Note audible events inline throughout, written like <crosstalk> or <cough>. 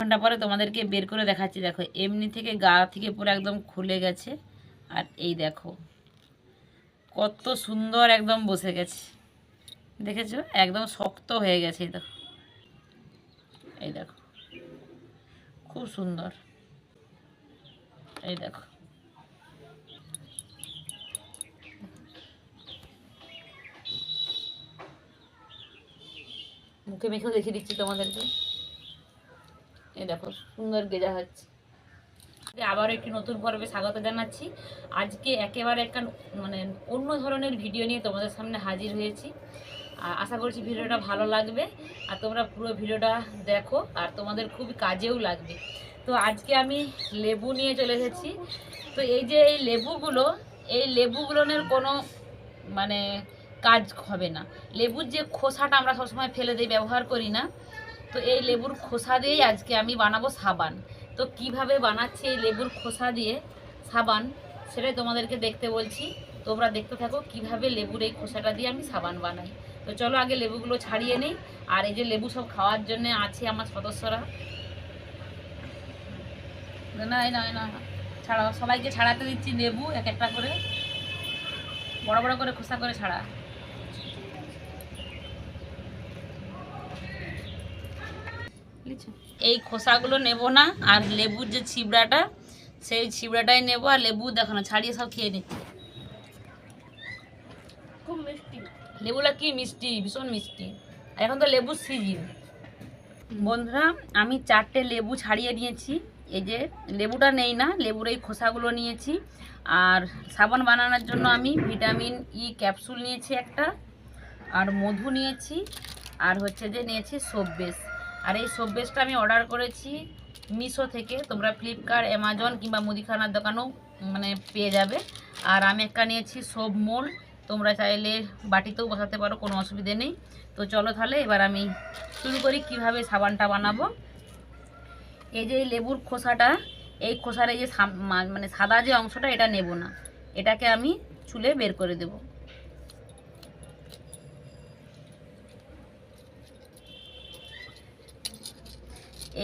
ঘণ্টা পরে তোমাদেরকে বের করে দেখাচ্ছি। দেখো, এমনি থেকে গা থেকে পুরো একদম খুলে গেছে। আর এই দেখো, কত সুন্দর একদম বসে গেছে। দেখেছ? একদম শক্ত হয়ে গেছে, এই দেখো। এই দেখো, খুব সুন্দর। এই দেখো। মুখে মেখেও দেখিয়ে দিচ্ছি তোমাদেরকে। এই দেখো, সুন্দর গেজা হচ্ছে। আবার একটি নতুন পর্বে স্বাগত জানাচ্ছি। আজকে একেবারে একটা মানে অন্য ধরনের ভিডিও নিয়ে তোমাদের সামনে হাজির হয়েছি। আশা করছি ভিডিওটা ভালো লাগবে আর তোমরা পুরো ভিডিওটা দেখো আর তোমাদের খুব কাজেও লাগবে। তো আজকে আমি লেবু নিয়ে চলে এসেছি। তো এই যে এই লেবুগুলো, এই লেবুগুলোনের কোনো মানে কাজ হবে না। লেবুর যে খোসাটা আমরা সবসময় ফেলে দিই, ব্যবহার করি না। তো এই লেবুর খোসা দিয়েই আজকে আমি বানাবো সাবান। তো কীভাবে বানাচ্ছি এই লেবুর খোসা দিয়ে সাবান, সেটাই তোমাদেরকে দেখতে বলছি। তোমরা দেখতে থাকো কীভাবে লেবুর এই খোসাটা দিয়ে আমি সাবান বানাই। তো চলো আগে লেবুগুলো ছাড়িয়ে নিই। আর এই যে লেবু সব খাওয়ার জন্য আছে আমার সদস্যরা। না না না ছাড়া সবাইকে ছাড়াতে দিচ্ছি লেবু এক একটা করে। বড় বড় করে খোসা করে ছাড়া। এই খোসাগুলো নেব না আর লেবুর যে ছিবড়াটা সেই ছিবড়াটাই নেব আর লেবু দেখো না ছাড়িয়ে সব খেয়ে নিচ্ছি খুব মিষ্টি। লেবুটা কি মিষ্টি ভীষণ মিষ্টি। আর এখন তো লেবুর সিজন বন্ধুরা আমি চারটে লেবু ছাড়িয়ে নিয়েছি। এই যে লেবুটা নেই না লেবুর এই খোসাগুলো নিয়েছি। আর সাবান বানানোর জন্য আমি ভিটামিন ই ক্যাপসুল নিয়েছি একটা আর মধু নিয়েছি আর হচ্ছে যে নিয়েছি সোপ বেস আর এই সোপ বেসটা আমি অর্ডার করেছি মিশো থেকে। তোমরা ফ্লিপকার্ট অ্যামাজন কিংবা মুদিখানার দোকানেও মানে পেয়ে যাবে। আর আমি একটা নিয়েছি সোপ মোল তোমরা চাইলে বাটিতেও বসাতে পারো, কোনো অসুবিধে নেই। তো চলো তাহলে এবার আমি শুরু করি কীভাবে সাবানটা বানাবো। এই যে লেবুর খোসাটা, এই খোসার এই যে মানে সাদা যে অংশটা, এটা নেব না। এটাকে আমি চুলে বের করে দেব।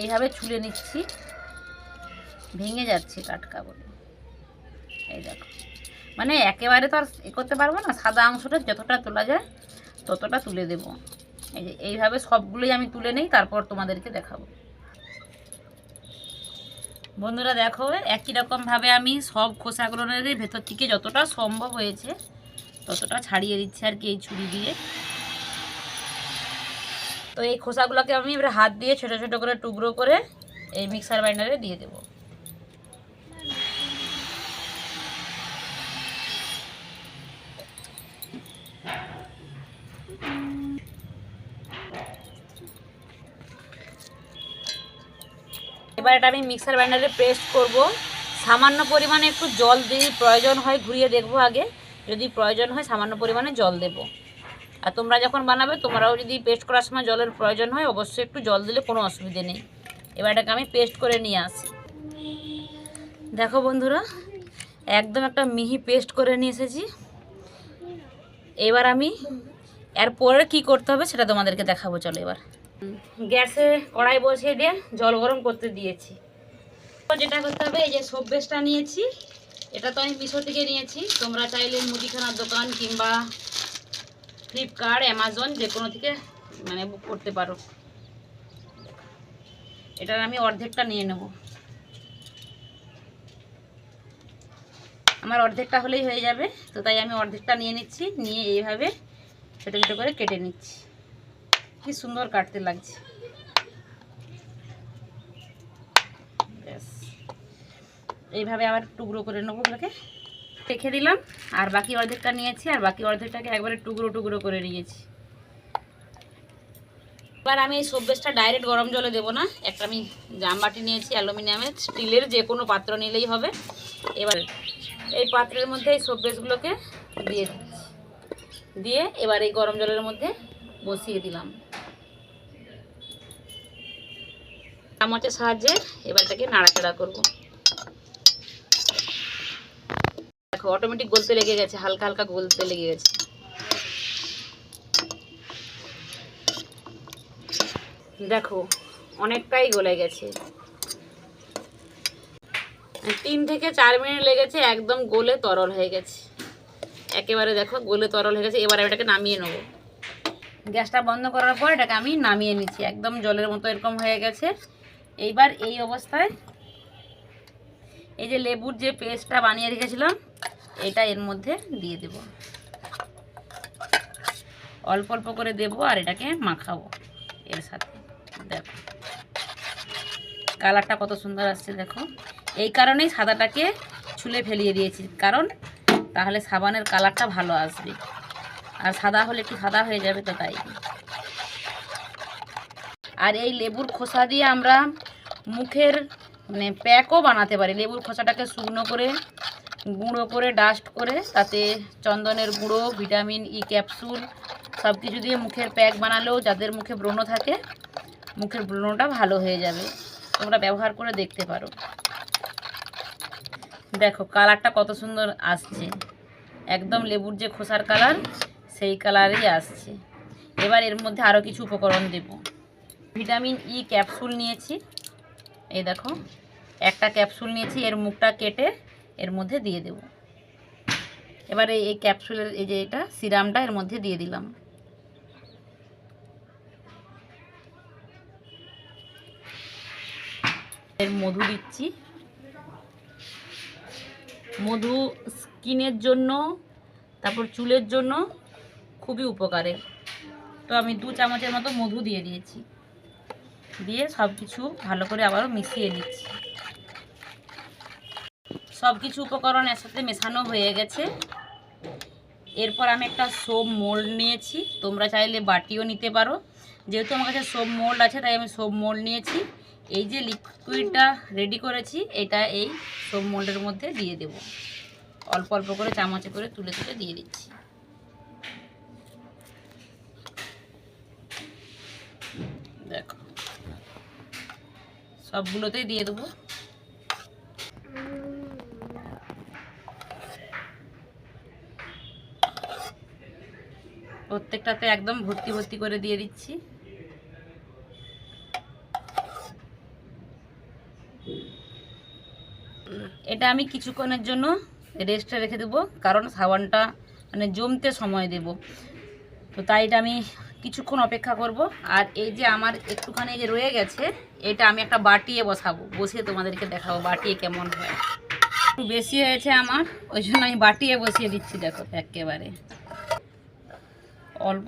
এইভাবে ছুলে নিচ্ছি। ভেঙে যাচ্ছে টাটকা বলে। এই দেখো। মানে একেবারে তো আর এ করতে পারব না, সাদা অংশটা যতটা তোলা যায় ততটা তুলে দেব। এই যে এইভাবে সবগুলোই আমি তুলে নেই, তারপর তোমাদেরকে দেখাবো। বন্ধুরা দেখো, একই রকমভাবে আমি সব খোসাগুলোর ভেতর থেকে যতটা সম্ভব হয়েছে ততটা ছাড়িয়ে দিচ্ছি আর কি এই ছুরি দিয়ে। তো এই খোসাগুলোকে আমি এবার হাত দিয়ে ছোট ছোট করে টুকরো করে এই মিক্সার গ্রাইন্ডারে দিয়ে দেবো। এবার এটা আমি মিক্সার গ্রাইন্ডারে পেস্ট করব। সামান্য পরিমাণে একটু জল দিয়ে প্রয়োজন হয়, ঘুরিয়ে দেখব আগে। যদি প্রয়োজন হয়, সামান্য পরিমাণে জল দেব। আর তোমরা যখন বানাবে, তোমরাও যদি পেস্ট করার সময় জলের প্রয়োজন হয়, অবশ্যই একটু জল দিলে কোনো অসুবিধে নেই। এবার এটাকে আমি পেস্ট করে নিয়ে আসি। দেখো বন্ধুরা, একদম একটা মিহি পেস্ট করে নিয়ে এসেছি। এবার আমি এরপরে কি করতে হবে সেটা তোমাদেরকে দেখাবো, চলো এবার। গ্যাসে কড়াই বসিয়ে দিয়ে জল গরম করতে দিয়েছি। যেটা করতে হবে, এই যে সব বেসটা নিয়েছি, এটা তো আমি মিশো থেকে নিয়েছি। তোমরা চাইলে মুদিখানার দোকান কিংবা ফ্লিপকার্ট অ্যামাজন যে কোনো থেকে মানে বুক করতে পারো। এটার আমি অর্ধেকটা নিয়ে নেব। আমার অর্ধেকটা হলেই হয়ে যাবে, তো তাই আমি অর্ধেকটা নিয়ে নিচ্ছি, নিয়ে এইভাবে ছোটো ছোটো করে কেটে নিচ্ছি। কি সুন্দর কাটতে লাগছে। এইভাবে আবার টুকরো করে নেব ওগুলোকে। রেখে দিলাম, আর বাকি অর্ধেকটা নিয়েছি, আর বাকি অর্ধেকটাকে একবারে টুকরো টুকরো করে নিয়েছি। এবার আমি এই সব্বেসটা ডাইরেক্ট গরম জলে দেবো না, একটা আমি জামবাটি নিয়েছি, অ্যালুমিনিয়ামের, স্টিলের, যে কোনো পাত্র নিলেই হবে। এবার এই পাত্রের মধ্যে এই সব্বেসগুলোকে দিয়ে দিয়ে এবার এই গরম জলের মধ্যে বসিয়ে দিলাম। চামচের সাহায্যে এবার এটাকে নাড়াচাড়া করব দেখো অটোমেটিক গলতে লেগে গেছে, হালকা হালকা গলতে লেগে গেছে। দেখো, অনেকটাই গলে গেছে। তিন থেকে চার মিনিট লেগেছে, একদম গলে তরল হয়ে গেছে। একেবারে দেখো, গলে তরল হয়ে গেছে, এবার এটাকে নামিয়ে নেব। গ্যাসটা বন্ধ করার পর এটাকে আমি নামিয়ে নিচ্ছি, একদম জলের মতো এরকম হয়ে গেছে। এইবার এই অবস্থায় এই যে লেবুর যে পেস্টটা বানিয়ে রেখেছিলাম এটা এর মধ্যে দিয়ে দেব। অল্প অল্প করে দেব আর এটাকে মাখাবো এর সাথে। দেখো। কালারটা কত সুন্দর আসছে দেখো। এই কারণেই সাদাটাকে ছুলে ফেলিয়ে দিয়েছি। কারণ তাহলে সাবানের কালারটা ভালো আসবে। আর সাদা হলে একটু সাদা হয়ে যাবে তো তাই। আর এই লেবুর খোসা দিয়ে আমরা মুখের মানে প্যাকও বানাতে পারি। লেবুর খোসাটাকে শুকনো করে গুঁড়ো করে ডাস্ট করে, তাতে চন্দনের গুঁড়ো ভিটামিন ই ক্যাপসুল সব কিছু দিয়ে মুখের প্যাক বানালেও যাদের মুখে ব্রণ থাকে, মুখের ব্রণটা ভালো হয়ে যাবে। তোমরা ব্যবহার করে দেখতে পারো। দেখো কালারটা কত সুন্দর আসছে। একদম লেবুর যে খোসার কালার সেই কালারই আসছে। এবার এর মধ্যে আরও কিছু উপকরণ দেব। ভিটামিন ই ক্যাপসুল নিয়েছি। এই দেখো, একটা ক্যাপসুল নিয়েছি, এর মুখটা কেটে এর মধ্যে দিয়ে দেব। এবারে এই ক্যাপসুলের, এই যে এটা, সিরামটা এর মধ্যে দিয়ে দিলাম। এর মধু দিচ্ছি। মধু স্কিনের জন্য, তারপর চুলের জন্য খুবই উপকারের তো আমি দু চামচের মতো মধু দিয়ে দিয়েছি। দিয়ে সব কিছু ভালো করে আবারও মিশিয়ে নিচ্ছি। সব কিছু উপকরণ এর সাথে মেশানো হয়ে গেছে। এরপর আমি একটা সোপ মোল্ড নিয়েছি। তোমরা চাইলে বাটিও নিতে পারো। যেহেতু আমার কাছে সোপ মোল্ড আছে, তাই আমি সোপ মোল্ড নিয়েছি। এই যে লিকুইডটা রেডি করেছি, এটা এই সোপ মোল্ডের মধ্যে দিয়ে দেব। অল্প অল্প করে চামচে করে তুলে তুলে দিয়ে দিচ্ছি। দেখো, সবগুলোতেই দিয়ে দেবো। প্রত্যেকটাতে একদম ভর্তি ভর্তি করে দিয়ে দিচ্ছি। এটা আমি কিছুক্ষণের জন্য রেস্টে রেখে দেবো, কারণ সাবানটা মানে জমতে সময় দেব। তো তাই এটা আমি কিছুক্ষণ অপেক্ষা করব। আর এই যে আমার একটুখানি যে রয়ে গেছে, এটা আমি একটা বাটিয়ে বসাবো। বসিয়ে তোমাদেরকে দেখাবো বাটিয়ে কেমন হয়। একটু বেশি হয়েছে আমার, ওই জন্য আমি বাটিয়ে বসিয়ে দিচ্ছি, দেখো, একেবারে। অল্প।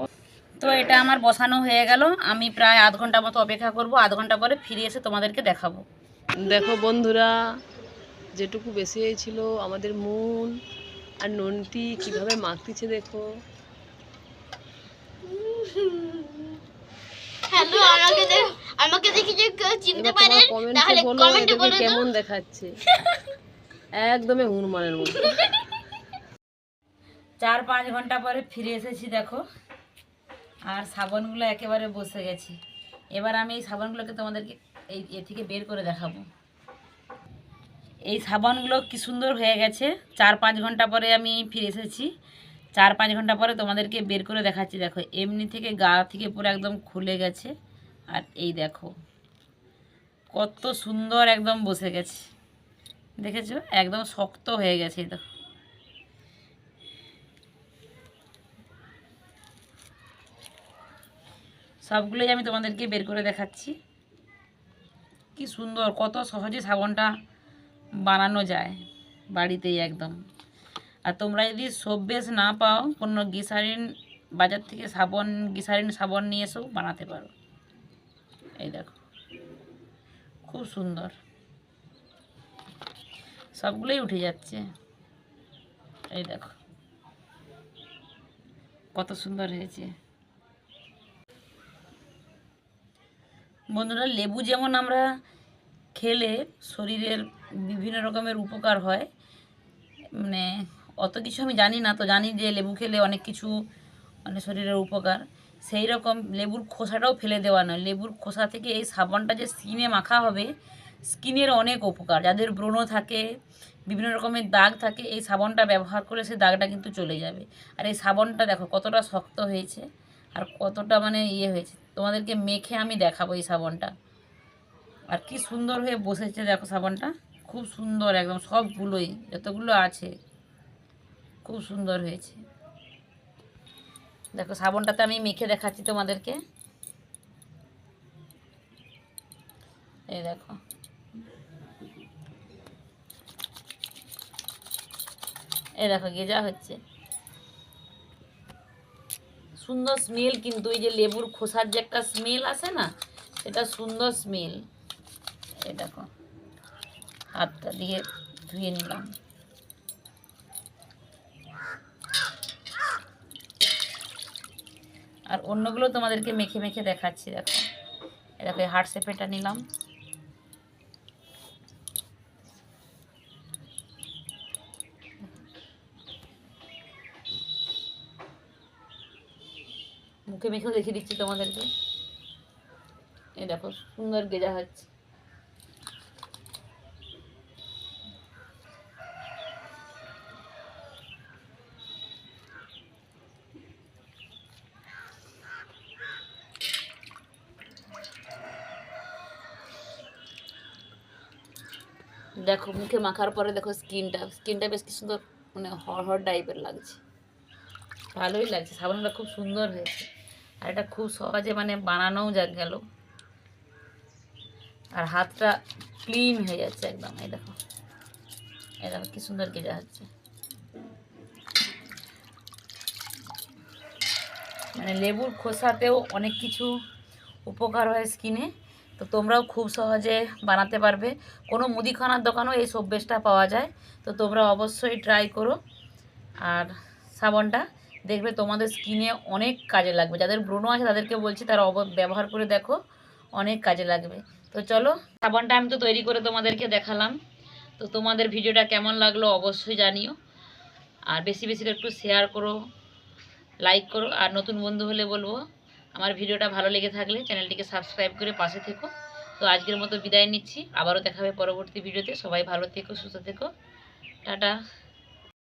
তো এটা আমার বসানো হয়ে গেল। আমি প্রায় আধ ঘণ্টা মতো অপেক্ষা করব। আধ ঘণ্টা পরে ফিরে এসে তোমাদেরকে দেখাবো। দেখো বন্ধুরা যেটুকু বেশি হয়েছিল আমাদের মুন আর নন্টি কীভাবে মাখতিছে দেখো। হ্যালো আমাকে আমাকে দেখে যে চিনতে এবার তোমার তাহলে কমেন্টে বলো কমেন্টে এটাকে বলে কেমন দেখাচ্ছে। একদমই হনুমানের মতো। <laughs> চার পাঁচ ঘণ্টা পরে ফিরে এসেছি, দেখো। আর সাবানগুলো একেবারে বসে গেছে। এবার আমি এই সাবানগুলোকে তোমাদেরকে এই এ থেকে বের করে দেখাবো। এই সাবানগুলো কি সুন্দর হয়ে গেছে। চার পাঁচ ঘণ্টা পরে আমি ফিরে এসেছি। চার পাঁচ ঘণ্টা পরে তোমাদেরকে বের করে দেখাচ্ছি, দেখো। এমনি থেকে গা থেকে পুরো একদম খুলে গেছে। আর এই দেখো, কত সুন্দর একদম বসে গেছে। দেখেছ? একদম শক্ত হয়ে গেছে দেখো। সবগুলোই আমি তোমাদেরকে বের করে দেখাচ্ছি। কি সুন্দর, কত সহজে সাবানটা বানানো যায় বাড়িতেই একদম। আর তোমরা যদি সোপ বেস না পাও কোনো গিসারিন, বাজার থেকে সাবান, গিসারিন সাবান নিয়ে এসেও বানাতে পারো। এই দেখো, খুব সুন্দর। সবগুলোই উঠে যাচ্ছে। এই দেখো, কত সুন্দর হয়েছে। বন্ধুরা, লেবু যেমন আমরা খেলে শরীরের বিভিন্ন রকমের উপকার হয় মানে অত কিছু আমি জানি না, তো জানি যে লেবু খেলে অনেক কিছু মানে শরীরের উপকার। সেই রকম লেবুর খোসাটাও ফেলে দেওয়া নয়। লেবুর খোসা থেকে এই সাবানটা যে স্কিনে মাখা হবে, স্কিনের অনেক উপকার। যাদের ব্রণ থাকে, বিভিন্ন রকমের দাগ থাকে, এই সাবানটা ব্যবহার করে সেই দাগটা কিন্তু চলে যাবে। আর এই সাবানটা দেখো কতটা শক্ত হয়েছে, আর কতটা মানে ইয়ে হয়েছে। তোমাদেরকে মেখে আমি দেখাবো এই সাবানটা। আর কি সুন্দর হয়ে বসেছে দেখো সাবানটা। খুব সুন্দর একদম সবগুলোই, যতগুলো আছে, খুব সুন্দর হয়েছে। দেখো সাবানটাতে আমি মেখে দেখাচ্ছি তোমাদেরকে। এই দেখো। এই দেখো, গেজা হচ্ছে। সুন্দর স্মেল কিন্তু এই যে লেবুর খোসার যে একটা স্মেল আসে না, সেটা সুন্দর স্মেল এই দেখো, হাতটা দিয়ে ধুয়ে নিলাম। আর অন্যগুলো তোমাদেরকে মেখে মেখে দেখাচ্ছি, দেখো। দেখো, এই হার্ট শেপেটা নিলাম। মুখে মেখেও দেখিয়ে দিচ্ছি তোমাদেরকে। এই দেখো, সুন্দর গেজা হচ্ছে। দেখো, মুখে মাখার পরে দেখো স্কিনটা স্কিনটা বেশ কি সুন্দর মানে হর হর টাইপের লাগছে। ভালোই লাগছে, সাবানটা খুব সুন্দর হয়েছে। আর এটা খুব সহজে মানে বানানোও যা গেল। আর হাতটা ক্লিন হয়ে যাচ্ছে একদম, এই দেখো। এই দেখো কি সুন্দর গেজা হচ্ছে। মানে লেবুর খোসাতেও অনেক কিছু উপকার হয় স্কিনে, তো তোমরাও খুব সহজে বানাতে পারবে। কোনো মুদিখানার দোকানেও এই সব্যেসটা পাওয়া যায়, তো তোমরা অবশ্যই ট্রাই করো। আর সাবানটা দেখবে তোমাদের স্কিনে অনেক কাজে লাগবে। যাদের ব্রণ আছে তাদেরকে বলছি তারা অব ব্যবহার করে দেখো, অনেক কাজে লাগবে। তো চলো সাবানটা আমি তো তৈরি করে তোমাদেরকে দেখালাম। তো তোমাদের ভিডিওটা কেমন লাগল অবশ্যই জানিও। আর বেশি বেশি একটু শেয়ার করো লাইক করো। আর নতুন বন্ধু হলে বলব, আমার ভিডিওটা ভালো লেগে থাকলে চ্যানেলটিকে সাবস্ক্রাইব করে পাশে থেকো। তো আজকের মতো বিদায় নিচ্ছি। আবারও দেখা হবে পরবর্তী ভিডিওতে। সবাই ভালো থেকো, সুস্থ থেকো। টাটা।